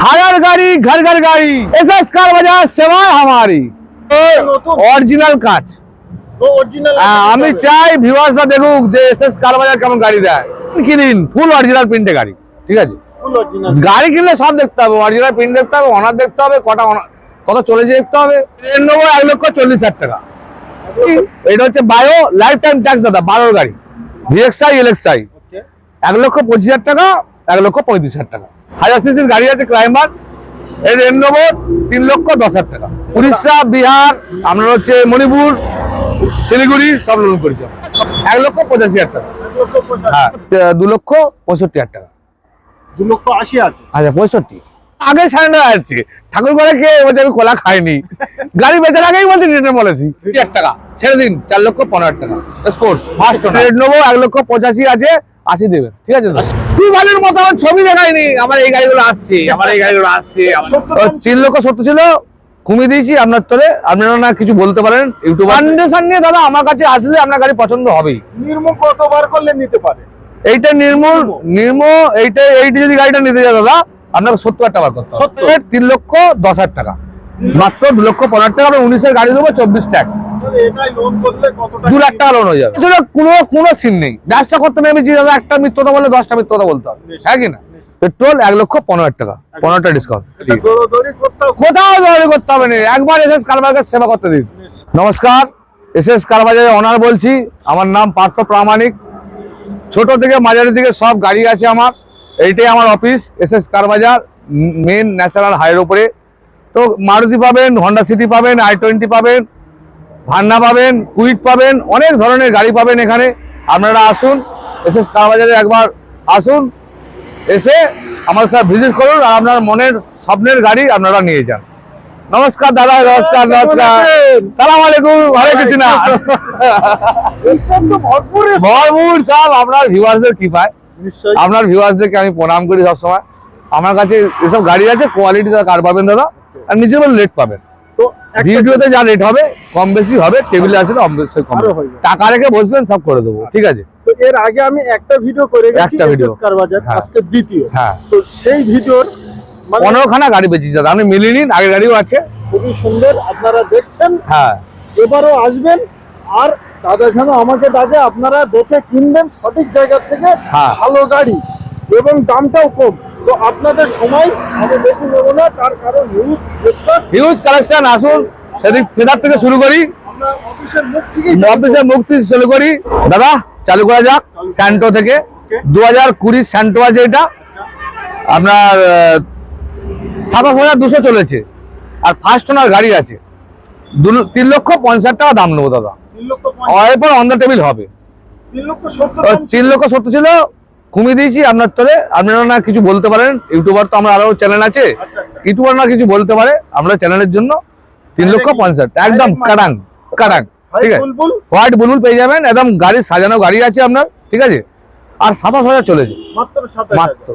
হাজার গাড়ি ঘর ঘর গাড়ি এস এস কার বাজার সেবায় হামারি। অরিজিনাল কাজ হ্যাঁ, আমি চাই ভিউয়ার্সরা দেখুক যে এস এস কার বাজার কেমন গাড়ি দেয়। কিনিন ফুল অরিজিনাল প্রিন্টে গাড়ি ঠিক আছে? গাড়ি কিনলে সব দেখতে হবে অরিজিনাল প্রিন্ট দেখতে হবে অনার দেখতে হবে কটা কত চলেছে দেখতে হবে? ট্রেন নেব এক লক্ষ চল্লিশ হাজার টাকা। এটা হচ্ছে বায়ো লাইফ টাইম ট্যাক্স দাদা বারোর গাড়ি। ভিএক্সআই এলএক্সআই এক লক্ষ পঁচিশ হাজার টাকা এক লক্ষ পঁয়ত্রিশ হাজার টাকা। হাজার সিসির গাড়ি আছে ক্লাইমার এর রেন নেব তিন লক্ষ দশ হাজার টাকা। উড়িষ্যা বিহার আপনার হচ্ছে মণিপুর শিলিগুড়ি সব লোন করেছে এক লক্ষ পঁচাশি হাজার টাকা। হ্যাঁ দু লক্ষ পঁয়ষট্টি হাজার টাকা। দু লক্ষ আশি আছে আচ্ছা পঁয়ষট্টি। আগে সাড়ে সারেন্ডার আছে ঠাকুর করে খেয়ে বলছে আমি কলা খাইনি। গাড়ি বেচার আগেই বলছি রিটার্ন বলেছি। এক টাকা। ছেড়ে দিন চার লক্ষ পনেরো টাকা। স্পোর্টস ফার্স্ট রেট নেব এক লক্ষ পঁচাশি আছে আশি দেবেন। ঠিক আছে তুই বালের মতো আমার ছবি দেখায়নি আমার এই গাড়িগুলো আসছে আমার এই গাড়িগুলো আসছে তিন লক্ষ সত্তর ছিল কমিয়ে দিয়েছি আপনার তলে। আপনারা না কিছু বলতে পারেন ইউটিউব কন্ডিশন নিয়ে দাদা আমার কাছে আসলে আপনার গাড়ি পছন্দ হবেই। নির্ম কতবার করলে নিতে পারে? এইটা নির্মূল নির্ম এইটা এইটা যদি গাড়িটা নিতে যায় দাদা আপনাকে সত্তর হাজার টাকা করতে হবে। 70 তিন লক্ষ দশ হাজার টাকা। মাত্র দু লক্ষ পনেরো টাকা আমরা উনিশের গাড়ি দেবো চব্বিশ ট্যাক্স টাকা? দু লাখ টাকা লোন হয়ে যাবে। কোনো কোনো সিন নেই। ব্যবসা করতে নেমেছি দাদা একটা মিথ্যতা বলে দশটা মিথ্যতা বলতে হবে। হ্যাঁ কি না? পেট্রোল এক লক্ষ পনেরো হাজার টাকা। পনেরোটা ডিসকাউন্ট এটা করতে কোথাও দৌড়ি করতে হবে না। একবার এস এস কারবারকে সেবা করতে দিন। নমস্কার। এস এস কারবাজারের অনার বলছি। আমার নাম পার্থ প্রামাণিক। ছোট থেকে মাঝারি থেকে সব গাড়ি আছে আমার। এইটাই আমার office S S car bazaar main national হাইওয়ের উপরে। তো মারুতি পাবেন হন্ডা সিটি পাবেন আই টোয়েন্টি পাবেন ভান্না পাবেন কুইক পাবেন অনেক ধরনের গাড়ি পাবেন এখানে। আপনারা আসুন এস এস কারবাজারে একবার আসুন এসে আমার সাথে ভিজিট করুন আর আপনার মনের স্বপ্নের গাড়ি আপনারা নিয়ে যান। নমস্কার দাদা নমস্কার নমস্কার। সালাম আলাইকুম হরে কৃষ্ণা। ভরপুর সব আপনার ভিউয়ার্সদের কি পায় নিশ্চয়ই আপনার ভিউয়ার্সদেরকে আমি প্রণাম করি সবসময়। আমার কাছে এসব গাড়ি আছে কোয়ালিটি কার পাবেন দাদা। আর নিজের লেট পাবেন। তো ভিডিওতে যা রেট হবে কম বেশি হবে টেবিলে আসলে কম। টাকা রেখে বসবেন সব করে দেবো ঠিক আছে? তো এর আগে আমি একটা ভিডিও করে গেছি একটা video। এসএস কার বাজার হ্যাঁ। আজকে দ্বিতীয়। হ্যাঁ। তো সেই ভিডিওর মানে পনেরোখানা গাড়ি বেঁচেছি দাদা আপনি মিলিয়ে নিন আগের গাড়িও আছে। খুবই সুন্দর আপনারা দেখছেন। হ্যাঁ। এবারও আসবেন আর দাদা যেন আমাকে ডাকে আপনারা দেখে কিনবেন সঠিক জায়গা থেকে হ্যাঁ। ভালো গাড়ি এবং দামটাও কম। তো আপনাদের সময় আমি বেশি নেব না তার কারণ নিউজ হিউজ কালেকশন আসুন সেদিক সেটার থেকে শুরু করি। অফিসের মুখ মুক্তি শুরু করি। দাদা চালু করা যাক স্যান্টো থেকে। দু হাজার কুড়ি স্যান্টো আছে এটা। আপনার সাতাশ হাজার দুশো চলেছে। আর ফার্স্ট ওনার গাড়ি আছে। দু- তিন লক্ষ পঞ্চাশ টাকা দাম নেব দাদা। এরপর অন দ্য টেবিল হবে। তিন লক্ষ সত্তর ছিল কমিয়ে দিয়েছি আপনার তলে। আপনারা না কিছু বলতে পারেন ইউটিউবার তো আমার আরও চ্যানেল আছে। আচ্ছা আচ্ছা। ইউটিউবার না কিছু বলতে পারে আমরা চ্যানেলের জন্য তিন লক্ষ পঞ্চাশ একদম কাটাং কাটাং ঠিক আছে? হোয়াইট পেয়ে যাবেন একদম গাড়ি সাজানো গাড়ি আছে আপনার ঠিক আছে? আর সাতাশ হাজার চলেছে মাত্র।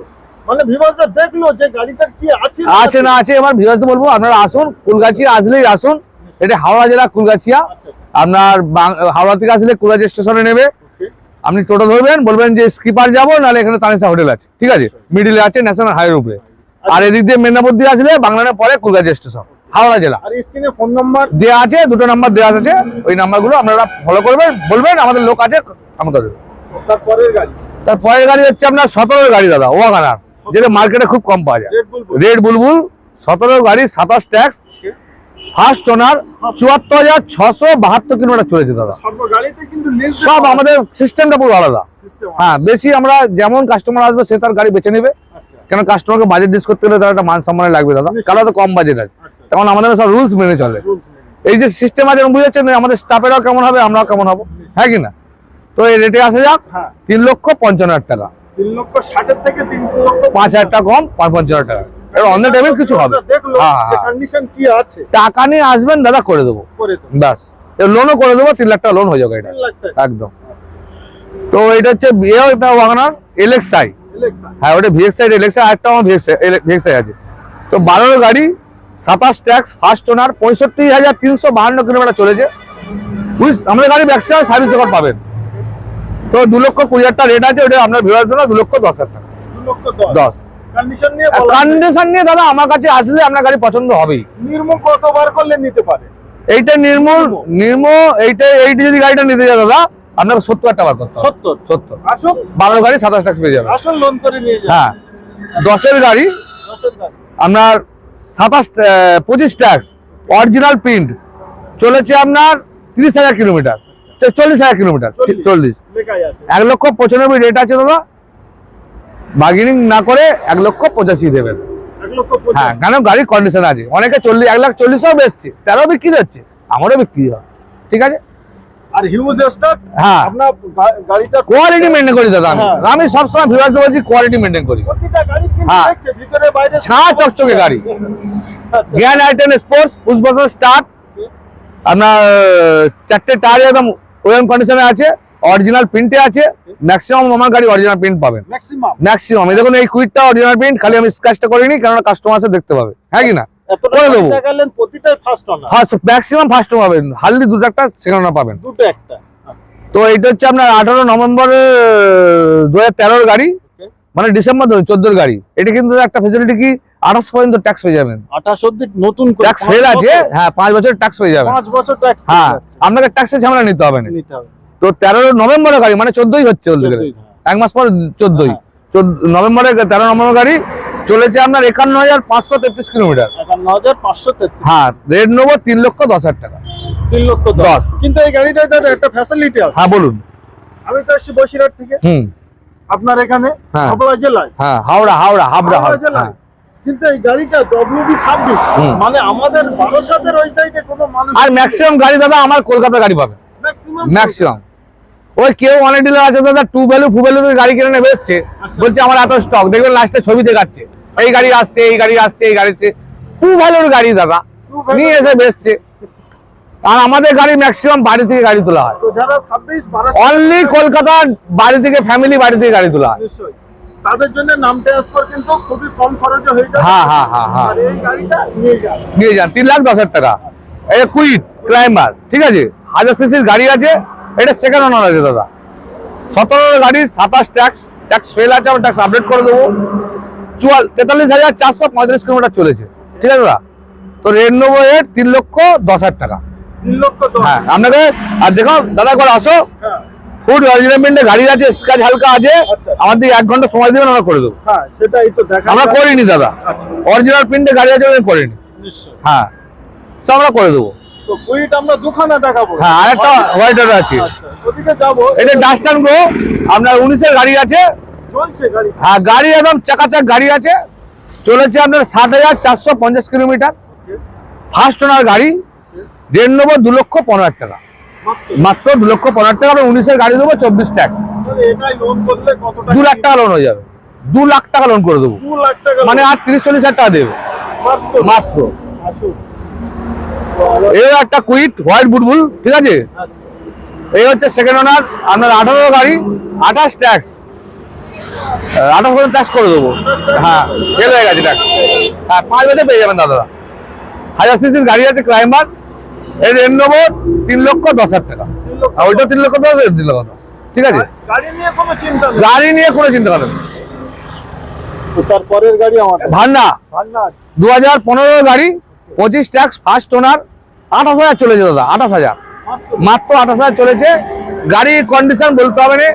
মানে আছে না আছে এবার বলব আপনারা আসুন কুলগাছিয়া আসলেই আসুন। এটা হাওড়া জেলা কুলগাছিয়া। আচ্ছা, আপনার হাওড়া থেকে আসলে কুলগাছি স্টেশনে নেবে। আপনি টোটো ধরবেন বলবেন যে স্কিপার যাব নাহলে এখানে তানিসা হোটেল আছে। ঠিক আছে? মিডিলে আছে ন্যাশনাল হাইওয়ে উপরে। আর এদিক দিয়ে মেদিনীপুর দিয়ে আসলে বাংলার পরে কুলগাছি স্টেশন হাওড়া জেলা। আর স্ক্রিনে ফোন নাম্বার? দেওয়া আছে দুটো নাম্বার দেওয়া আছে ওই নাম্বারগুলো আপনারা ফলো করবেন বলবেন আমাদের লোক আছে আমাদের তারপরের গাড়ি? তার পরের গাড়ি হচ্ছে আপনার সতেরোর গাড়ি দাদা ওয়াগানার যেটা মার্কেটে খুব কম পাওয়া যায়। রেড বুলবুল রেড বুলবুল সতেরো গাড়ি সাতাশ ট্যাক্স ফার্স্ট ওনার চুয়াত্তর হাজার ছশো বাহাত্তর কিলোমিটার চলেছে দাদা। সব আমাদের সিস্টেমটা পুরো আলাদা। হ্যাঁ বেশি আমরা যেমন কাস্টমার আসবে সে তার গাড়ি বেছে নেবে। কেন কাস্টমারকে বাজেট ডিস করতে গেলে তার একটা মান সম্মানে লাগবে দাদা। কারণ তো কম বাজেট আছে। তখন আমাদের সব রুলস মেনে চলে। এই যে সিস্টেম আছে বুঝেছেন? আমাদের স্টাফেরাও কেমন হবে আমরাও কেমন হব? হ্যাঁ কি না? তো এই রেটে আসা যাক। হ্যাঁ। তিন লক্ষ পঞ্চান্ন হাজার টাকা। তিন লক্ষ ষাটের থেকে তিন লক্ষ পাঁচ হাজার টাকা কম পঞ্চান্ন হাজার টাকা। অন দ্য কিছু হবে। হ্যাঁ, হ্যাঁ। কন্ডিশন কি আছে। টাকা নিয়ে আসবেন দাদা করে দেবো। ব্যাস। লোনও করে দেবো তিন লাখ টাকা লোন হয়ে যাবে এটা। একদম। তো এটা হচ্ছে এটা ওয়াগনার হ্যাঁ ওটা আমার আছে। তো বারোর গাড়ি সাতাশ ট্যাক্স ফার্স্ট ওনার পঁয়ষট্টি হাজার তিনশো বাহান্ন কিলোমিটার চলেছে। আমাদের গাড়ি ম্যাক্সিমাম সার্ভিস রেকর্ড পাবেন। তো দু লক্ষ কুড়ি হাজার টাকা রেট আছে ওটা আপনার জন্য দু লক্ষ দশ হাজার টাকা। দশ। কন্ডিশন নিয়ে দাদা আমার কাছে আসলে আপনার গাড়ি পছন্দ হবেই। নির্মূল কতবার করলে নিতে পারে? এইটা নির্মূল নির্মো এইটা এইটা যদি গাড়িটা নিতে যায় দাদা আপনাকে সত্তর হাজার টাকা করতে সত্তর? সত্তর। আসুন। বারো গাড়ি সাতাশ টাকা পেয়ে যাবে আসুন লোন করে নিয়ে যান। হ্যাঁ। দশের গাড়ি। আপনার সাতাশ পঁচিশ ট্যাক্স অরিজিনাল প্রিন্ট চলেছে আপনার তিরিশ হাজার কিলোমিটার। চল্লিশ হাজার কিলোমিটার চল্লিশ। এক লক্ষ পঁচানব্বই রেট আছে দাদা। বার্গেনিং না করে এক লক্ষ পঁচাশি দেবেন। হ্যাঁ কেন গাড়ির কন্ডিশন আছে? অনেকে চল্লিশ এক লাখ চল্লিশও বেচছে তেরো বিক্রি হচ্ছে আমারও বিক্রি হয় ঠিক আছে? আর হিউজ স্টক হ্যাঁ। আপনার গাড়িটা কোয়ালিটি মেনটেন করি দাদা আমি। হ্যাঁ। আমি সবসময় ভিউয়ার্স বলছি কোয়ালিটি মেনটেন করি। হ্যাঁ। দেখছে ভিতরে বাইরে ছাঁ চকচকে গাড়ি। আচ্ছা। জ্ঞান আইটেন স্পোর্টস বছর স্টার্ট আপনার চারটে টায়ার একদম কন্ডিশনে আছে। অরিজিনাল প্রিন্টে আছে ম্যাক্সিমাম আমার গাড়ি অরিজিনাল প্রিন্ট পাবেন। ম্যাক্সিমাম ম্যাক্সিমাম এই দেখুন এই কুইটটা অরিজিনাল প্রিন্ট খালি আমি স্ক্র্যাচটা করিনি কারণ কাস্টমার আছে দেখতে পাবে। হ্যাঁ কি না? করে দেবো। ফার্স্ট ম্যাক্সিমাম ফার্স্ট পাবেন। হার্ডলি দুটো একটা সেকেন্ড পাবেন। দুটো একটা। তো এইটা হচ্ছে আপনার আঠারো নভেম্বর দু হাজার গাড়ি। মানে ডিসেম্বর চোদ্দোর গাড়ি। এটা কিন্তু একটা ফেসিলিটি কি? আঠাশ পর্যন্ত ট্যাক্স পেয়ে যাবেন। আঠাশ অব্দি নতুন ট্যাক্স ফেল আছে হ্যাঁ পাঁচ বছর ট্যাক্স পেয়ে যাবেন। পাঁচ বছর ট্যাক্স হ্যাঁ আপনাকে ট্যাক্সের ঝামেলা নিতে হবে নিতে হবে। তো তেরো নভেম্বরের গাড়ি মানে চোদ্দই হচ্ছে হ্যাঁ। এক মাস পর চোদ্দই। নভেম্বরে তেরো নম্বর গাড়ি চলেছে আপনার একান্ন হাজার পাঁচশো তেত্রিশ কিলোমিটার। হ্যাঁ রেড নেব তিন লক্ষ দশ হাজার টাকা। তিন লক্ষ দশ। কিন্তু এই গাড়িটায় দাদা একটা ফ্যাসিলিটি আছে। হ্যাঁ বলুন। আমি তো এসেছি বসিরহাট থেকে। হুম। আপনার এখানে হ্যাঁ। হাবড়া জেলায়। হ্যাঁ হাওড়া হাওড়া হাবড়া হাওড়া জেলায়। হ্যাঁ। কিন্তু এই গাড়িটা ডব্লিউবি ছাব্বিশ। মানে আমাদের বারাসাতের ওই সাইডে কোনো মানুষ আর ম্যাক্সিমাম গাড়ি দাদা আমার কলকাতা গাড়ি পাবে। ম্যাক্সিমাম ম্যাক্সিমাম ওই কেউ অনেক ডিলার আছে দাদা টু ভ্যালু ফু ভ্যালু গাড়ি কিনে নেবে এসছে। বলছে আমার এত স্টক দেখবেন লাস্টে ছবি দেখাচ্ছে। এই গাড়ি আসছে এই গাড়ি আসছে এই গাড়ি টু ভ্যালুর গাড়ি দাদা নিয়ে এসে বেসছে আর আমাদের গাড়ি ম্যাক্সিমাম বাড়ি থেকে গাড়ি তোলা হয়। অনলি কলকাতার বাড়ি থেকে ফ্যামিলি বাড়ি থেকে গাড়ি তোলা হয়। তাদের জন্য নাম ট্রান্সফার কিন্তু খুবই কম খরচে হয়ে যাবে হ্যাঁ, হ্যাঁ, হ্যাঁ, হ্যাঁ। এই গাড়িটা নিয়ে যাবে নিয়ে যান তিন লাখ দশ হাজার টাকা। এই কুইট ক্লাইম্বার ঠিক আছে? হাজার সিসির গাড়ি আছে এটা সেকেন্ড ওনার আছে দাদা। সতেরো গাড়ি সাতাশ ট্যাক্স ট্যাক্স ফেল আছে আমরা ট্যাক্স আপডেট করে দেবো। চুয়াল তেতাল্লিশ হাজার চারশো পঁয়ত্রিশ কিলোমিটার চলেছে। ঠিক আছে দাদা? তো রেড নেব এর তিন লক্ষ দশ হাজার টাকা। হ্যাঁ আপনাকে আর দেখো দাদা একবার আসো। ফুড অরিজিনামেন্টে গাড়ি আছে স্ক্র্যাচ হালকা আছে। আচ্ছা। আমাদের এক ঘণ্টা সময় দেবেন আমরা করে দেবো। হ্যাঁ সেটাই তো আমরা করিনি দাদা। আচ্ছা। অরিজিনাল প্রিন্টে গাড়ি আছে আমি করিনি। হ্যাঁ। সব আমরা করে দেবো। তো কুইট আমরা দুখানা দেখাবো। হ্যাঁ আরেকটা হোয়াইট আছে। আচ্ছা ওদিকে যাব। এটা ডাস্টান গো আপনার উনিশের গাড়ি আছে। চলছে গাড়ি। হ্যাঁ গাড়ি একদম চাকাচাক গাড়ি আছে। চলেছে আপনার ষাট হাজার চারশো পঞ্চাশ কিলোমিটার। ফার্স্ট ওনার গাড়ি দেড় নেব দু লক্ষ পনেরো হাজার টাকা। মাত্র। দু লক্ষ পনেরো টাকা আমরা উনিশের গাড়ি দেবো চব্বিশ ট্যাক্স দু লাখ টাকা লোন হয়ে যাবে। দু লাখ টাকা লোন করে দেবো। মানে আর তিরিশ চল্লিশ হাজার টাকা দেবে। মাত্র। এই একটা কুইট হোয়াইট বুটবুল ঠিক আছে? এই হচ্ছে সেকেন্ড ওনার আপনার আঠারো গাড়ি আঠাশ ট্যাক্স আঠাশ পর্যন্ত ট্যাক্স করে দেবো। হ্যাঁ ফেল হয়ে গেছে ট্যাক্স হ্যাঁ পাঁচ বছর পেয়ে যাবেন দাদা হাজার সিসির গাড়ি আছে ক্লাইম্বার এর রেন নেব তিন লক্ষ দশ হাজার টাকা। আর ওইটা তিন লক্ষ দশ এর তিন লক্ষ দশ। ঠিক আছে? গাড়ি নিয়ে কোনো চিন্তা নেই। গাড়ি নিয়ে কোনো চিন্তা করেন তারপরের গাড়ি আমাদের ভান্ডা ভান্ডা দু হাজার পনেরো গাড়ি পঁচিশ ট্যাক্স ফার্স্ট ওনার আঠাশ হাজার চলেছে দাদা আঠাশ হাজার। মাত্র আঠাশ হাজার চলেছে। গাড়ির কন্ডিশন বলতে হবে না।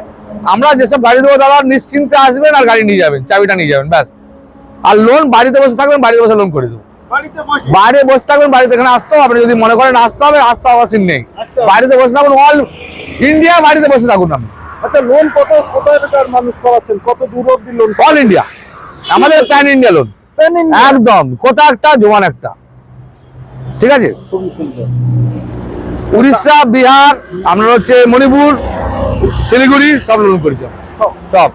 আমরা যেসব গাড়ি দেবো দাদা নিশ্চিন্তে আসবেন আর গাড়ি নিয়ে যাবেন চাবিটা নিয়ে যাবেন ব্যাস। আর লোন বাড়িতে বসে থাকবেন বাড়িতে বসে লোন করে দেবো। বাইরে বসে। থাকবেন বাড়িতে এখানে আসতে হবে আপনি যদি মনে করেন আসতে হবে আসতে হবে সিন নেই। বাড়িতে বসে থাকুন অল ইন্ডিয়া বাড়িতে বসে থাকুন আপনি। আচ্ছা লোন কত কোথায় মানুষ করাচ্ছেন কত দূর অব্দি লোন অল ইন্ডিয়া আমাদের প্যান ইন্ডিয়া লোন একদম কোথা একটা জোয়ান একটা। ঠিক আছে? উড়িষ্যা বিহার আপনার হচ্ছে মণিপুর শিলিগুড়ি সব লোন করেছি সব।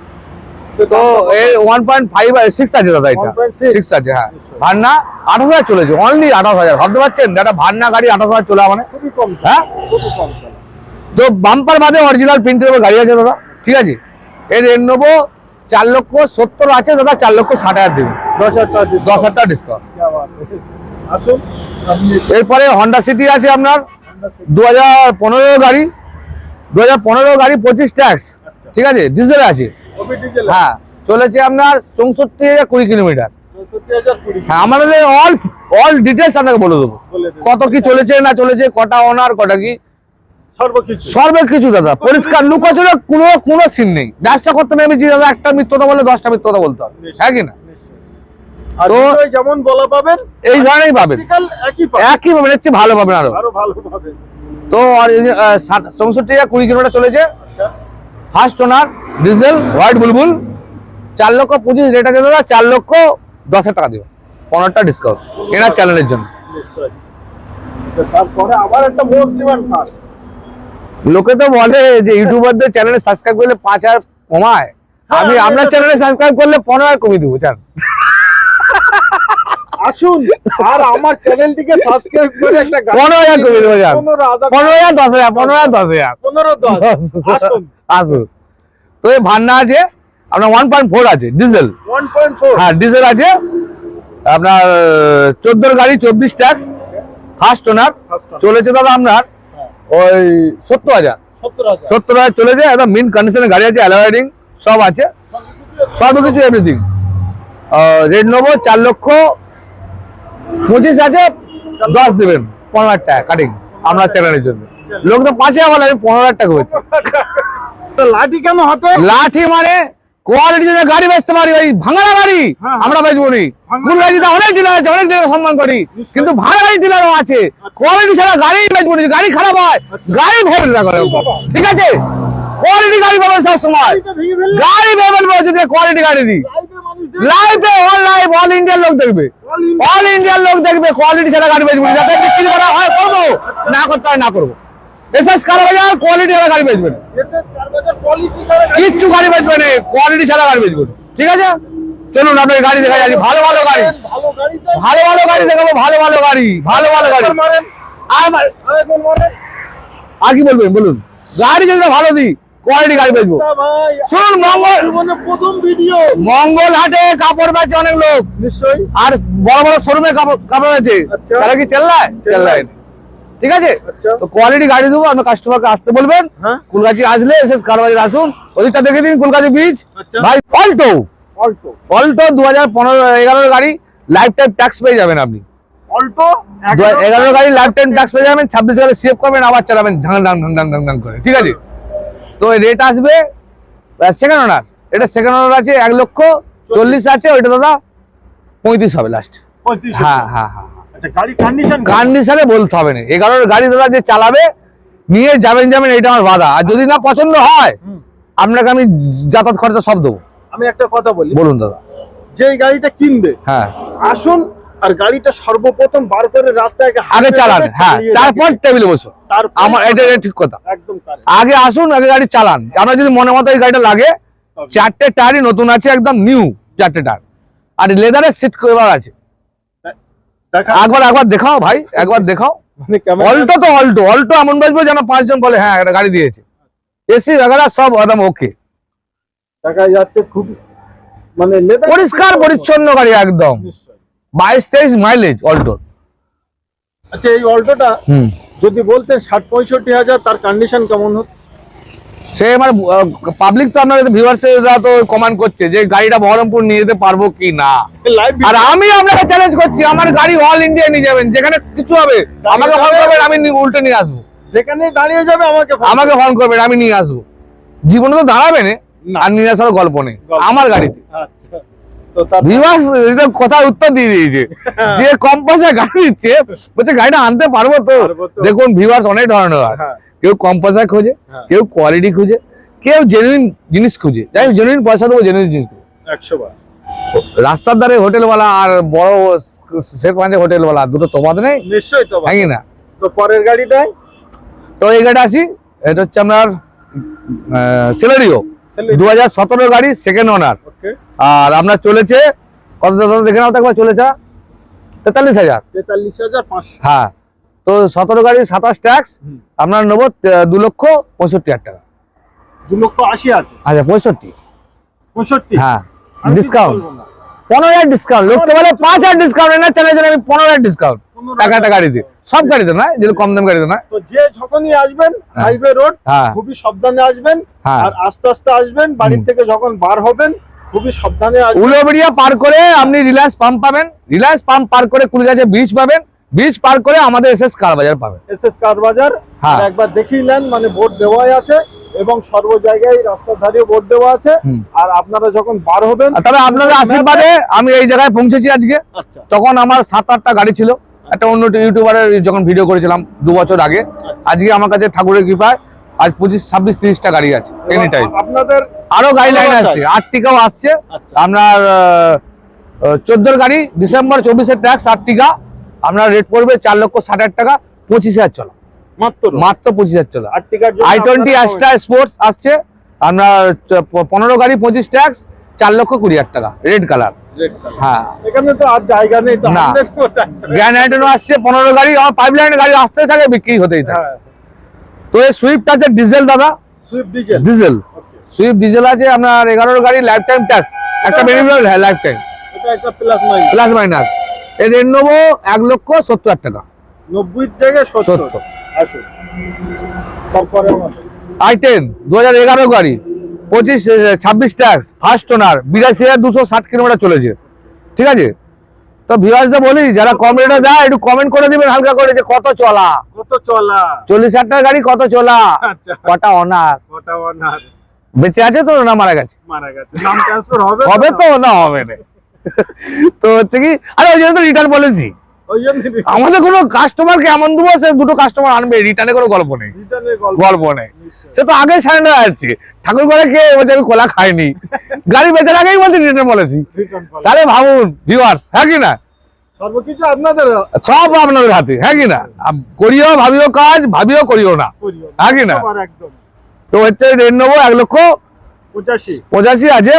তো এই ওয়ান পয়েন্ট ফাইভ সিক্স আছে দাদা এটা। সিক্স আছে হ্যাঁ। ভান্না আঠাশ হাজার চলেছে অনলি আঠাশ হাজার। ভাবতে পারছেন? ভান্না গাড়ি আঠাশ হাজার চলে মানে? হ্যাঁ। তো বাম্পার বাদে অরিজিনাল প্রিন্টের গাড়ি আছে দাদা। ঠিক আছে? এর এর নেব চার লক্ষ সত্তর আছে দাদা চার লক্ষ ষাট হাজার হাজার দশ হাজার টাকা ডিসকাউন্ট এরপরে হন্ডা সিটি আছে আপনার দু হাজার গাড়ি দু হাজার গাড়ি পঁচিশ ট্যাক্স ঠিক আছে ডিজেল আছে। হ্যাঁ চলেছে আপনার চৌষট্টি হাজার কুড়ি কিলোমিটার। হ্যাঁ আমাদের অল অল ডিটেলস আপনাকে বলে দেবো। কত কি চলেছে না চলেছে কটা অনার কটা কি? সর্বকিছু। দাদা পরিষ্কার লুকোচুরে কোনো কোনো সিন নেই। ব্যবসা করতে নেমেছি দাদা একটা মিথ্যতা বলে দশটা মিথ্যতা বলতে হবে। হ্যাঁ কি না? তো- যেমন বলা পাবেন এই ধরনেরই পাবেন। একই পাবেন। ভালো আরও। ভালো তো চৌষট্টি কুড়ি কিলোমিটার চলেছে। ফার্স্ট ওনার ডিজেল হোয়াইট বুলবুল চার লক্ষ পঁচিশ রেট আছে দাদা চার লক্ষ দশ হাজার টাকা দেবে। পনেরোটা ডিসকাউন্ট চ্যানেলের জন্য। নিশ্চয়ই। তারপরে আবার একটা মোস্ট ডিমান্ড কার লোকে তো বলে যে ইউটিউবারদের চ্যানেলে সাবস্ক্রাইব করলে পাঁচ হাজার কমায়। আমি হ্যাঁ, আপনার চ্যানেলে সাবস্ক্রাইব করলে পনেরো হাজার কমিয়ে দেবো চান আসুন আর আমার চ্যানেলটিকে সাবস্ক্রাইব করে একটা পনেরো হাজার দেবো পনেরো হাজার হাজার দশ হাজার পনেরো হাজার দশ হাজার। পনেরো দশ আসুন। আসুন। তো এই ভান্না আছে আপনার ওয়ান পয়েন্ট ফোর আছে ডিজেল ওয়ান পয়েন্ট ফোর হ্যাঁ ডিজেল আছে। আপনার চোদ্দোর গাড়ি চব্বিশ ট্যাক্স ফার্স্ট ওনার চলেছে দাদা আপনার ওই সত্তর হাজার। সত্তর হাজার। সত্তর হাজার চলেছে একদম মিন কন্ডিশনের গাড়ি আছে অ্যালোয়ারিং সব আছে। সব কিছু এভরিথিং রেড নেব চার লক্ষ পঁচিশ আছে দশ দেবেন পনেরো হাজার টাকা কাটিং আপনার চ্যানেলের জন্য। লোক তো পাঁচে আমার আমি পনেরো হাজার টাকা হচ্ছে লাঠি কেন হাতে? লাঠি মানে কোয়ালিটি গাড়ি বেচতে পারি ভাই ভাঙা গাড়ি হ্যাঁ। আমরা বেচবো নি। ভাঙা অনেক ডিলার আছে অনেক ডিলার সম্মান করি। কিন্তু গাড়ি ডিলারও আছে। কোয়ালিটি ছাড়া গাড়ি বেচবো নি গাড়ি খারাপ হয় গাড়ি ভেবে না করে ঠিক আছে? কোয়ালিটি গাড়ি পাবেন সব সময় গাড়িটা ভেঙে ফেললে? গাড়ি ভেবে যদি কোয়ালিটি গাড়ি দিই। লাইভে। অল লাইভ অল ইন্ডিয়ার লোক দেখবে। অল ইন্ডিয়ার লোক দেখবে কোয়ালিটি ছাড়া গাড়ি বেচবো না। যাতে বিক্রি করা হয় করব। না করতে হয় না করব। এসএস কার বাজার কোয়ালিটি ছাড়া গাড়ি বেচবে না। SS কার বাজার quality ছাড়া গাড়ি- কিচ্ছু গাড়ি বেচবে না কোয়ালিটি ছাড়া গাড়ি বেচবে ঠিক আছে? চলুন আপনার গাড়ি দেখা যাচ্ছে ভালো ভালো গাড়ি। ভালো ভালো গাড়ি দেখাবো ভালো ভালো গাড়ি। ভালো ভালো গাড়ি। আর কি বলবেন বলুন। গাড়ি যদি ভালো দিই কোয়ালিটি গাড়ি বেচবো। শুনুন মঙ্গল প্রথম ভিডিও মঙ্গল হাটে কাপড় বেচে অনেক লোক। নিশ্চয়ই। আর বড় বড় শোরুমে কাপড় কাপড় আছে আচ্ছা। তারা কি চেল্লায় চেল্লায় ঠিক আছে? আচ্ছা। তো কোয়ালিটি গাড়ি দেবো আপনি কাস্টমারকে আসতে বলবেন। হ্যাঁ। কুলগাছি আসলে এসএস কারবাজার আসুন। ওদিকটা দেখে দিন কুলগাছি বীজ আচ্ছা। ভাই অল্টো অল্টো অল্টো দু হাজার পনেরো এগারোর গাড়ি লাইফ টাইম ট্যাক্স পেয়ে যাবেন আপনি। অল্টো এগারো গাড়ি লাইফ টাইম ট্যাক্স পেয়ে যাবেন ছাব্বিশ গাড়ি সেভ করবেন আবার চালাবেন ঢাং ঢাং ঢাং ঢাং ঢাং করে। ঠিক আছে? তো রেট আসবে সেকেন্ড ওনার এটা সেকেন্ড ওনার আছে এক লক্ষ চল্লিশ আছে ওইটা দাদা পঁয়ত্রিশ হবে লাস্ট হ্যাঁ হ্যাঁ হ্যাঁ আচ্ছা গাড়ি কন্ডিশন কন্ডিশনে বলতে হবে না। এগারোর গাড়ি দাদা যে চালাবে নিয়ে যাবেন যাবেন এটা আমার বাধা। আর যদি না পছন্দ হয় আপনাকে আমি যাতায়াত খরচা সব দেবো। আমি একটা কথা বলি। বলুন দাদা। যে গাড়িটা কিনবে হ্যাঁ। আসুন আর গাড়িটা সর্বপ্রথম বার করে রাস্তায় আগে চালান হ্যাঁ তারপর টেবিলে বসো। আমার এটা ঠিক কথা। একদম আগে আসুন আগে গাড়ি চালান। আপনার যদি মনে মতো এই গাড়িটা লাগে চারটে টায়ারই নতুন আছে একদম নিউ চারটে টায়ার আর লেদারের সিট কভার আছে। একবার একবার দেখাও ভাই একবার দেখাও। মানে অল্টো তো অল্টো অল্টো এমন বাজবে যেন পাঁচজন বলে হ্যাঁ গাড়ি দিয়েছে। এসি বাগারা সব একদম ওকে দেখা যাচ্ছে খুব মানে পরিষ্কার পরিচ্ছন্ন গাড়ি একদম। বাইশ তেইশ মাইলেজ অল্টো আচ্ছা এই অল্টোটা যদি বলতেন ষাট পঁয়ষট্টি হাজার তার কন্ডিশন কেমন হতো? সে আমার পাবলিক তো আপনার ভিউয়ার্সরা তো কমেন্ট করছে যে গাড়িটা বহরমপুর নিয়ে যেতে পারব কি না। আর আমি আপনাকে চ্যালেঞ্জ করছি আমার গাড়ি অল ইন্ডিয়া নিয়ে যাবেন যেখানে কিছু হবে। আমাকে ফোন করবেন আমি উল্টে নিয়ে আসব। যেখানে দাঁড়িয়ে যাবে আমাকে আমাকে ফোন করবেন আমি নিয়ে আসব। জীবনে তো দাঁড়াবে না। আর নিয়ে আসার গল্প নেই। আমার গাড়িতে। আচ্ছা। ভিউয়ার্স এটা কথার উত্তর দিয়ে দিয়েছে। যে কম পয়সায় গাড়ি দিচ্ছে বলছে গাড়িটা আনতে পারব তো। দেখুন ভিউয়ার্স অনেক ধরনের হয়। হ্যাঁ। কেউ কম পয়সায় খোঁজে হ্যাঁ। কেউ কোয়ালিটি খুঁজে কেউ জেনুইন জিনিস খুঁজে। যাই জেনুইন পয়সা দেবো জেনুইন জিনিস একশো বার। রাস্তার ধারে হোটেলওয়ালা আর বড় শেখ পাঞ্জে হোটেলওয়ালা দুটো তোমাদ নেই? নিশ্চয়ই তো হ্যাঁ না? তো পরের গাড়িটায় তো এই গাড়ি আসি এটা হচ্ছে আপনার সেলারিও দু হাজার সতেরো গাড়ি সেকেন্ড ওনার আর আপনার চলেছে কত দেখে নাও তো একবার চলেছে তেতাল্লিশ হাজার। তেতাল্লিশ হাজার হ্যাঁ তো সতেরো গাড়ি সাতাশ ট্যাক্স আপনার নেব দু লক্ষ পঁয়ষট্টি হাজার টাকা। দু লক্ষ আশি আছে আচ্ছা পঁয়ষট্টি। পঁয়ষট্টি? হ্যাঁ ডিসকাউন্ট পনেরো হাজার ডিসকাউন্ট লোককে বলে পাঁচ হাজার ডিসকাউন্ট না চ্যানেল জন্য আমি পনেরো হাজার ডিসকাউন্ট পনেরো টাকা হাজার। টাকা গাড়িতে সব গাড়িতে নয় যেগুলো কম দাম গাড়িতে নয় তো যে যখনই আসবেন হ্যাঁ। হাইওয়ে রোড হ্যাঁ। খুবই সাবধানে আসবেন হ্যাঁ। আর আস্তে আস্তে আসবেন বাড়ির থেকে যখন বার হবেন খুবই সাবধানে আসবেন। পার করে আপনি রিলায়েন্স পাম্প পাবেন। রিলায়েন্স পাম্প পার করে কুলিগাছে ব্রিজ পাবেন ব্রিজ পার করে আমাদের এসএস কার বাজার পাবেন। এসএস কার বাজার হ্যাঁ। একবার দেখিয়ে নেন মানে বোর্ড দেওয়াই আছে এবং সর্ব জায়গায় রাস্তার ধারে বোর্ড দেওয়া আছে। আর আপনারা যখন বার হবেন তবে আপনাদের আশীর্বাদে আমি এই জায়গায় পৌঁছেছি আজকে। আচ্ছা। তখন আমার সাত আটটা গাড়ি ছিল। একটা অন্য ইউটিউবারের যখন ভিডিও করেছিলাম দু বছর আগে। আজকে আমার কাছে ঠাকুরের কৃপায় আজ পঁচিশ ছাব্বিশ তিরিশটা গাড়ি আছে এনি টাইম আপনাদের আরও গাড়ি লাইন। আসছে আর্টিকাও আসছে। আপনার চোদ্দোর গাড়ি ডিসেম্বর চব্বিশের ট্যাক্স আর্টিকা আপনার রেট পড়বে চার লক্ষ ষাট হাজার টাকা পঁচিশ হাজার চলা। মাত্র? পঁচিশ হাজার চলা। আই টোয়েন্টি অ্যাস্ট্রা স্পোর্টস আসছে। আপনার পনেরো গাড়ি পঁচিশ ট্যাক্স চার লক্ষ কুড়ি হাজার টাকা। রেড কালার হ্যাঁ। আসছে পনেরো গাড়ি আমার পাইপ গাড়ি আসতে থাকে বিক্রি হতেই থাকে। হ্যাঁ। তো এই সুইফট আছে ডিজেল দাদা। সুইফট ডিজেল সুইফট ডিজেল আছে আপনার এগারোর গাড়ি লাইফ টাইম ট্যাক্স একটা বেনিফিট হ্যাঁ লাইফ টাইম প্লাস মাইনাস এর রেট নেব এক লক্ষ সত্তর হাজার টাকা। নব্বই থেকে সত্তর। আই টেন দু হাজার এগারো গাড়ি। পঁচিশ ছাব্বিশ ট্যাক্স ফার্স্ট বিরাশি হাজার দুশো ষাট কিলোমিটার চলেছে। ঠিক আছে? তো ভিউয়ার্সদের বলি যারা কম রেটে দেয় একটু কমেন্ট করে দিবেন হালকা করে যে কত চলা। কত চলা? চল্লিশ হাজার টাকার গাড়ি কত চলা? আচ্ছা। কটা অনার কটা ওনার বেঁচে আছে তো না মারা গেছে? মারা গেছে। নাম ট্রান্সফার হবে হবে তো না হবে না। তো হচ্ছে কি আরে ওই জন্য তো রিটার্ন জন্য আমাদের কোনো কাস্টমারকে এমন দেবো সে দুটো কাস্টমার আনবে রিটার্নে কোনো গল্প নেই। গল্প নেই। সে তো আগে সারেন্ডার আছে। ঠাকুর করে কে বলছে আমি কলা খাইনি। গাড়ি বেচার আগেই বলছে রিটার্ন বলেছি রিটার্ন তাহলে ভাবুন ভিউয়ার্স হ্যাঁ কি না? সব আপনাদের হাতে হ্যাঁ কি না? করিও ভাবিও কাজ ভাবিও করিও না। হ্যাঁ কি না? তো হচ্ছে রেট নেব এক লক্ষ পঁচাশি। পঁচাশি আছে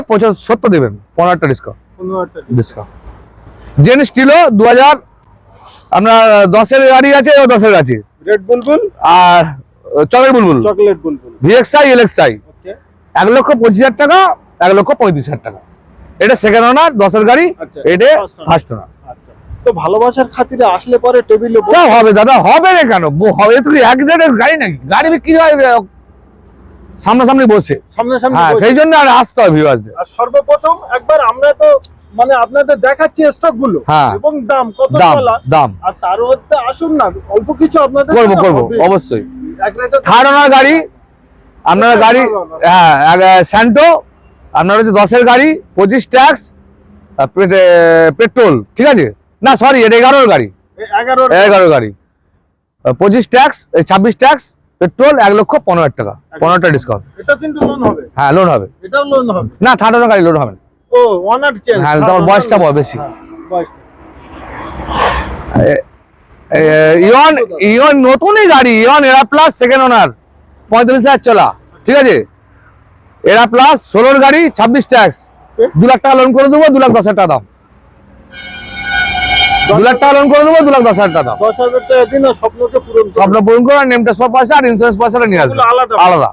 সত্তর দেবেন পনেরোটা ডিসকাউন্ট পনেরো ডিসকাউন্ট জেন স্টিলও দু হাজার আপনার দশের গাড়ি আছে ও দশের আছে রেড বুলবুল আর চকের বুলবুল চকলেট বুলবুল ভিএক্সআই এলএক্সআই এক লক্ষ পঁচিশ হাজার টাকা এক লক্ষ পঁয়ত্রিশ হাজার টাকা। এটা সেকেন্ড ওনার দশের গাড়ি আচ্ছা, এটা। ফার্স্ট ওনার আচ্ছা। তো ভালোবাসার খাতিরে আসলে পরে টেবিলে হবে দাদা হবে না কেন? হবে তো এক রেটের গাড়ি নাকি? গাড়ি বিক্রি হয় সামনাসামনি বসে। হ্যাঁ সেই জন্য আর আসতে হয় ভিউয়ার্সদের সর্বপ্রথম একবার আমরা তো মানে আপনাদের দেখাচ্ছি স্টকগুলো হ্যাঁ। এবং দাম কত দাম দাম। আর তার মধ্যে আসুন না অল্প কিছু আপনাদের করব করব অবশ্যই। থার্ড গাড়ি আপনার গাড়ি হ্যাঁ স্যান্টো আপনার হচ্ছে দশের গাড়ি পঁচিশ ট্যাক্স পেট্রোল ঠিক আছে? না সরি এটা এগারোর গাড়ি। এগারো এগারো গাড়ি। পঁচিশ ট্যাক্স ছাব্বিশ ট্যাক্স পেট্রোল এক লক্ষ পনেরো হাজার টাকা। পনেরোটা ডিসকাউন্ট এটা কিন্তু লোন হবে। হ্যাঁ লোন হবে। এটাও লোন হবে। না থার্ড ওনার গাড়ি লোন হবে না। ও চেঞ্জ হ্যাঁ, তোমার বয়সটা বড় বেশি। ইয়ন ইয়ন নতুনই গাড়ি ইয়ন এরা প্লাস সেকেন্ড ওনার পঁয়তাল্লিশ হাজার চলা ঠিক আছে? এরা প্লাস ষোলোর গাড়ি ছাব্বিশ ট্যাক্স দু লাখ টাকা লোন করে দেবো দু লাখ দশ হাজার টাকা দাম। দু লাখ টাকা লোন করে দেবো দু লাখ দশ হাজার টাকা দশ হাজার টাকা দিন স্বপ্নকে পূরণ স্বপ্ন পূরণ করে নেম ট্রান্সফার পয়সা আর ইন্স্যুরেন্স পয়সাটা নিয়ে আসবে। আলাদা। আলাদা।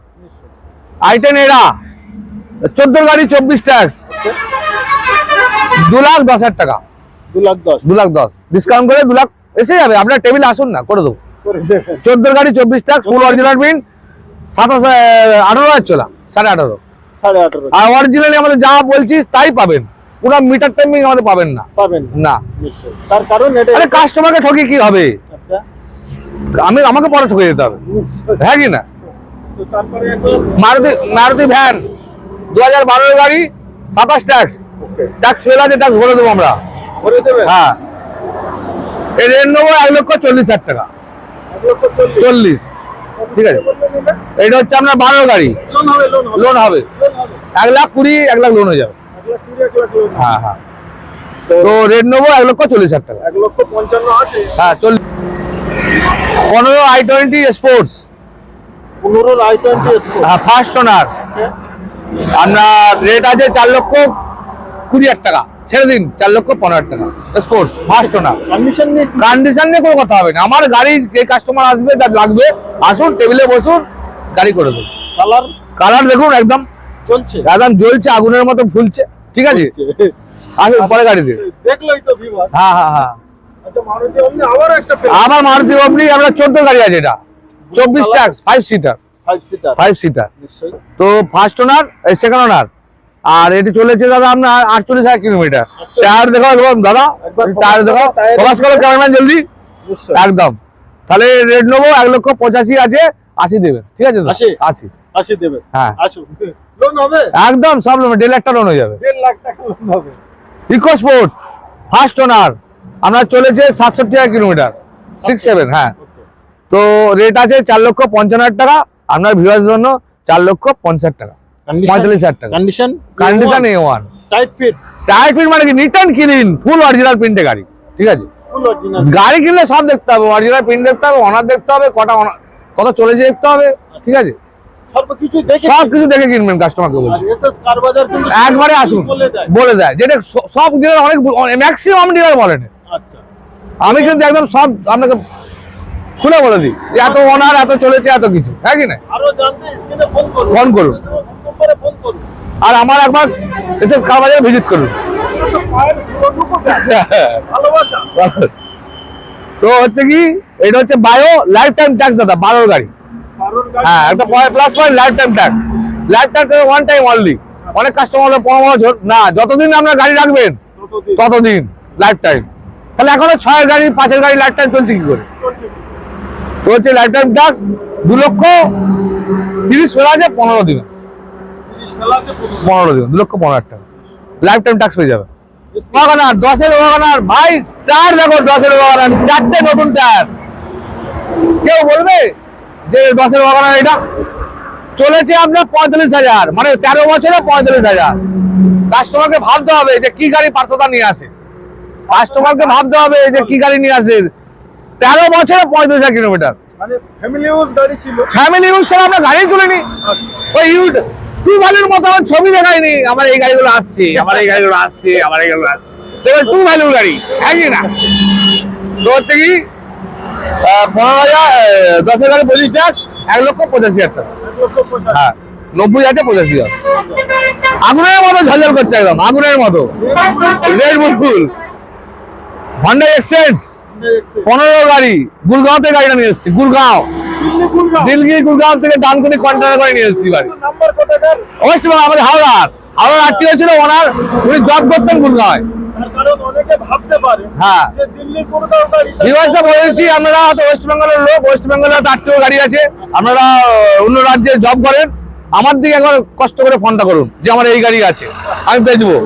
আইটেন এরা। চোদ্দোর গাড়ি চব্বিশ ট্যাক্স। দু লাখ দশ হাজার টাকা। দু লাখ দশ। দু লাখ দশ। ডিসকাউন্ট করে দু লাখ এসে যাবে। আপনার টেবিল আসুন না করে দেবো। চোদ্দ গাড়ি চব্বিশ ট্যাক্স ফুল অরিজিনাল প্রিন্ট সাতাশ আঠারো হাজার চলা সাড়ে আঠারো। সাড়ে আঠারো। আর অরিজিনালি আমাদের যা বলছিস তাই পাবেন। পুরো মিটার টাইমিং আমাদের পাবেন না। পাবেন না। তার কারণ এটা আরে কাস্টমারকে ঠকি কি হবে? আচ্ছা। আমি আমাকে পরে ঠকে যেতে হবে। হ্যাঁ কি না? তো তারপরে এখন মারুতি মারুতি ভ্যান দু হাজার বারোর গাড়ি সাতাশ ট্যাক্স ওকে। ট্যাক্স ফেল আছে ট্যাক্স ভরে দেবো আমরা। করে দেবেন? হ্যাঁ। এর রেট নেব এক লক্ষ চল্লিশ হাজার টাকা। চল্লিশ। ঠিক আছে। এটা? হচ্ছে আপনার বারো গাড়ি। হবে লোন হবে। এক লাখ কুড়ি এক লাখ লোন হয়ে যাবে। হ্যাঁ হ্যাঁ। তো রেট নেব এক লক্ষ চল্লিশ হাজার টাকা। এক লক্ষ পঞ্চান্ন আছে? হ্যাঁ চল্লিশ। পনেরো আই টোয়েন্টি স্পোর্টস পনেরো আই টোয়েন্টি হ্যাঁ ফার্স্ট আপনার রেট আছে চার লক্ষ কুড়ি হাজার টাকা। ছেড়ে দিন চার লক্ষ পনেরো হাজার টাকা। স্পোর্টস ফার্স্ট কন্ডিশন নিয়ে কন্ডিশন নিয়ে কোনো কথা হবে না। আমার গাড়ি যে কাস্টমার আসবে তার লাগবে আসুন টেবিলে বসুন গাড়ি করে দেবো। কালার কালার দেখুন একদম। চলছে। একদম জ্বলছে আগুনের মতো ফুলছে। ঠিক আছে? আসুন পরে গাড়ি দিয়ে। দেখলোই তো হ্যাঁ। হ্যাঁ হ্যাঁ আচ্ছা আবার মারুতি অমনি আমরা চোদ্দ গাড়ি আছে এটা। চব্বিশ tax five seater five seater তো ফার্স্ট ওনার সেকেন্ড ওনার আর এটি চলেছে দাদা আপনার আটচল্লিশ হাজার কিলোমিটার। টায়ার একদম দাদা। টায়ার টায়ার- প্রকাশ করো ক্যামেরাম্যান জলদি। একদম। তাহলে রেট নেব এক লক্ষ পঁচাশি আছে আশি দেবেন। ঠিক আছে? আশি? আশি। আশি দেবে হ্যাঁ। একদম সব লোন দেড় লাখ টাকা লোন হয়ে যাবে। দেড় লাখ টাকা লোন হবে। ইকো স্পোর্ট ফার্স্ট ওনার আমরা চলেছে সাতষট্টি হাজার কিলোমিটার সিক্স সেভেন হ্যাঁ। তো রেট আছে চার লক্ষ পঞ্চান্ন হাজার টাকা আপনার ভিউয়ার্স জন্য চার লক্ষ পঞ্চাশ টাকা পঁয়তাল্লিশ হাজার টাকা। Condition condition A one tight fit tyre print মানে কি? রিটার্ন কিনিন ফুল অরিজিনাল প্রিন্টে গাড়ি ঠিক আছে? গাড়ি কিনলে সব দেখতে হবে অরিজিনাল প্রিন্ট দেখতে হবে অনার দেখতে হবে কটা কত চলেছে দেখতে হবে ঠিক আছে? সর্বকিছু দেখে সব কিছু দেখে কিনবেন কাস্টমারকে বলছি। একবারে আসুন বলে দেয়। যেটা সব ডিলার অনেক ম্যাক্সিমাম ডিলার বলেন। আচ্ছা। আমি কিন্তু একদম সব আপনাকে খুলে বলে দিই। এত অনার এত চলেছে এত কিছু। হ্যাঁ কি না? ফোন করুন। আর আমার একবার এসএস কার বাজারে ভিজিট করুন। তো হচ্ছে কি এটা হচ্ছে বায়ো লাইফ টাইম ট্যাক্স দাদা বারোর গাড়ি। হ্যাঁ একটা plus point life time tax life time one time only অনেক কাস্টমার পনেরো না যতদিন আপনার গাড়ি রাখবেন ততদিন। লাইফ টাইম তাহলে এখনও ছয়ের গাড়ি পাঁচের গাড়ি লাইফ টাইম চলছে কি করে? চলছে। লাইফ টাইম ট্যাক্স দু লক্ষ তিরিশ ফেলা আছে পনেরো দিন। পনেরো। পনেরো দিন দু লক্ষ পনেরো টাকা। লাইফ টাইম ট্যাক্স পেয়ে যাবে। ওয়াগানার দশের ওয়াগানার ভাই টায়ার দেখো দশের ওয়াগানার চারটে নতুন টায়ার কেউ বলবে? যে দশের ওয়াগানার এটা? চলেছে আপনার পঁয়তাল্লিশ হাজার। মানে তেরো বছরে পঁয়তাল্লিশ হাজার। কাস্টমারকে ভাবতে হবে যে কি গাড়ি পার্থতা নিয়ে আসে। কাস্টমারকে ভাবতে হবে যে কি গাড়ি নিয়ে আসে। তেরো বছরে পঁয়তাল্লিশ হাজার কিলোমিটার। মানে ফ্যামিলি ইউজ গাড়ি ছিল। ফ্যামিলি ইউজ ছাড়া আমরা গাড়ি তুলিনি। ওই ইউট টু ভ্যালুর মতো আমার ছবি দেখায়নি। আমার এই গাড়িগুলো আসছে আমার এই গাড়িগুলো আসছে আমার এই গাড়িগুলো আসছে। টু ভ্যালুর গাড়ি হ্যাঁ না? তো হচ্ছে কি পনেরো হাজার দশ হাজার পঁচিশ লাখ এক লক্ষ পঁচাশি হাজার টাকা। হ্যাঁ নব্বই হাজার পঁচাশি হাজার আগুনের মতো ঝলঝল করছে একদম আগুনের মতো রেড বুলফুল হন্ডা এক্সেন্ট। পনেরো গাড়ি গুরগাঁও থেকে গাড়িটা নিয়ে এসেছি গুরগাঁও দিল্লি গুরগাঁও। থেকে ডানকুনি কন্টেনার করে নিয়ে এসেছি গাড়ি? অবশ্যই আমাদের হাওড়ার হাওড়ার আত্মীয় ছিল ওনার উনি জব করতেন গুরগাঁওয়ে হ্যাঁ। বলেছি আপনারা হয়তো ওয়েস্ট বেঙ্গলের লোক ওয়েস্ট বেঙ্গলে হয়তো গাড়ি আছে। আপনারা অন্য রাজ্যে জব করেন। আমার দিকে একবার কষ্ট করে ফোনটা করুন যে আমার এই গাড়ি আছে। আমি বেচবো।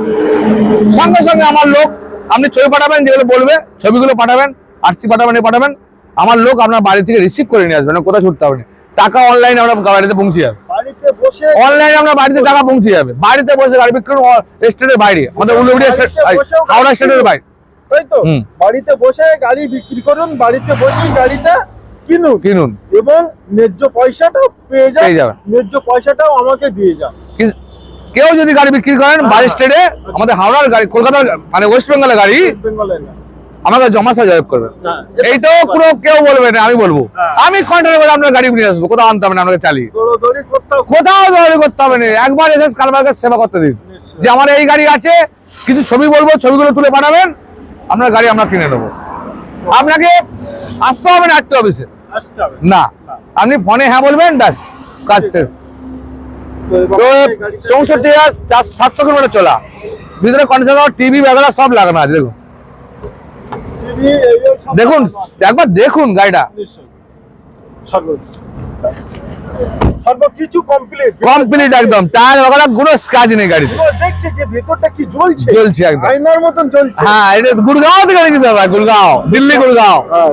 সঙ্গে সঙ্গে আমার লোক আপনি ছবি পাঠাবেন যেগুলো বলবে ছবিগুলো পাঠাবেন আরসি পাঠাবেন এ পাঠাবেন। আমার লোক আপনার বাড়ি থেকে রিসিভ করে নিয়ে আসবেন কোথাও ছুটতে হবে। না টাকা অনলাইনে আমরা গাড়িতে পৌঁছে যাবে। বাড়িতে অনলাইনে আমরা বাড়িতে টাকা পৌঁছে যাবে। বাড়িতে বসে গাড়ি বিক্রি করুন স্টেটের বাইরে। আমাদের উলুবড়ি হাওড়া স্টেটের বাইরে। তাই তো বাড়িতে বসে গাড়ি বিক্রি করুন বাড়িতে বসে গাড়িটা কিনুন। কিনুন। এবং ন্যায্য পয়সাটাও পেয়ে যান পেয়ে ন্যায্য পয়সাটাও আমাকে দিয়ে যান। কেউ যদি গাড়ি বিক্রি করেন বাড়ি স্টেটে আমাদের হাওড়ার গাড়ি কলকাতার মানে ওয়েস্ট বেঙ্গলের গাড়ি ওয়েস্ট বেঙ্গলে না। আমাকে জমা করবেন হ্যাঁ, এইটাও পুরো কেউ বলবে না আমি বলব। হ্যাঁ। আমি কন্ট্রাক্ট করে আপনার গাড়ি নিয়ে আসব কোথাও আনতে হবে না আপনাকে চালিয়ে। কোথাও দৌড়ি করতে হবে না একবার এসে কারবারকে সেবা করতে দিন। যে আমার এই গাড়ি আছে কিছু ছবি বলব ছবিগুলো তুলে পাঠাবেন আপনার গাড়ি আমরা কিনে নেব। আপনাকে আসতে হবে না আটটা অফিসে আসতে হবে। না। আপনি ফোনে হ্যাঁ বলবেন ব্যাস কাজ শেষ। তো চৌষট্টি হাজার সাতশো কিলোমিটার চলা। ভিতরে কন্ডিশন টিভি বেগারা সব লাগানো আছে দেখুন। দেখুন একবার দেখুন গাড়িটা। আছে। নিশ্চয়ই। সর্ব- সর্বকিছু কমপ্লিট কমপ্লিট একদম। টায়ার বেগারা কোনো স্ক্র্যাচ নেই গাড়িতে। দেখছে যে ভেতরটা কি জ্বলছে? জ্বলছে একদম। আয়নার মতন জ্বলছে। হ্যাঁ এটা গুরগাঁও থেকে নিতে হবে গুরগাঁও দিল্লি গুরগাঁও হ্যাঁ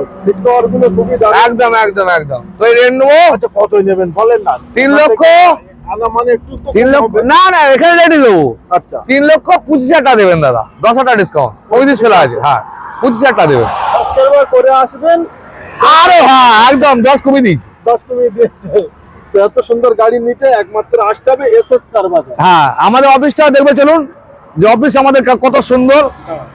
গুলো খুবই একদম একদম একদম। তো এই রেট নেব? আচ্ছা কত নেবেন বলেন না। তিন লক্ষ? মানে। না না এখানে দেবো আচ্ছা। তিন লক্ষ পঁচিশ হাজার টাকা দেবেন দাদা। দশ হাজার ডিসকাউন্ট পঁয়ত্রিশ ফেলা আছে হ্যাঁ। পঁচিশ হাজার টাকা দেবে। করে আসবেন। আরে হ্যাঁ একদম দশ কমিয়ে দিই দশ কমিয়ে দিয়েছে। এত সুন্দর গাড়ি নিতে একমাত্র আসতে হবে এস এস কার হ্যাঁ আমাদের অফিসটা দেখবে চলুন যে অফিস আমাদের কত সুন্দর। হ্যাঁ।